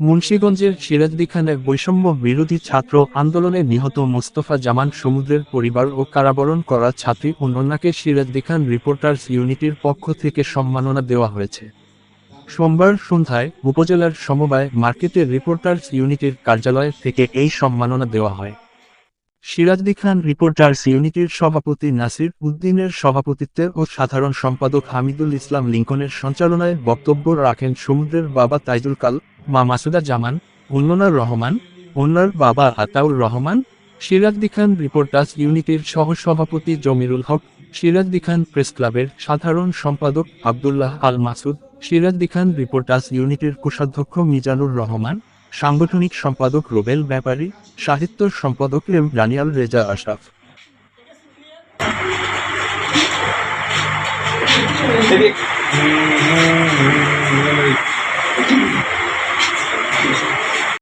মুন্সীগঞ্জের সিরাজদিখানে বৈষম্য বিরোধী ছাত্র আন্দোলনে নিহত মোস্তফা জামান সমুদ্রের পরিবার ও কারাবরণ করা ছাত্রী অনন্যাকে সিরাজদিখান রিপোর্টার্স ইউনিটির পক্ষ থেকে সম্মাননা দেওয়া হয়েছে। সোমবার সন্ধ্যায় উপজেলার সমবায় মার্কেটের রিপোর্টার্স ইউনিটের কার্যালয় থেকে এই সম্মাননা দেওয়া হয়। সিরাজদি খান রিপোর্টার্স ইউনিটির সভাপতি নাসির উদ্দিনের সভাপতিত্বে ও সাধারণ সম্পাদক হামিদুল ইসলাম লিঙ্কনের সঞ্চালনায় বক্তব্য রাখেন সমুদ্রের বাবা তাইজুল কাল, মা মাসুদা জামান উন্ননার রহমান, অন্যার বাবা আতাউর রহমান সিরাজদি খান রিপোর্টার্স ইউনিটির সহসভাপতি জমিরুল হক সিরাজদি খান প্রেস ক্লাবের সাধারণ সম্পাদক আবদুল্লাহ আল মাসুদ সিরাজদি খান রিপোর্টার্স ইউনিটের কোষাধ্যক্ষ মিজানুর রহমান সাংগঠনিক সম্পাদক রোবেল ব্যাপারী সাহিত্য সম্পাদক এম রানিয়াল রেজা আশরাফ। Jadi,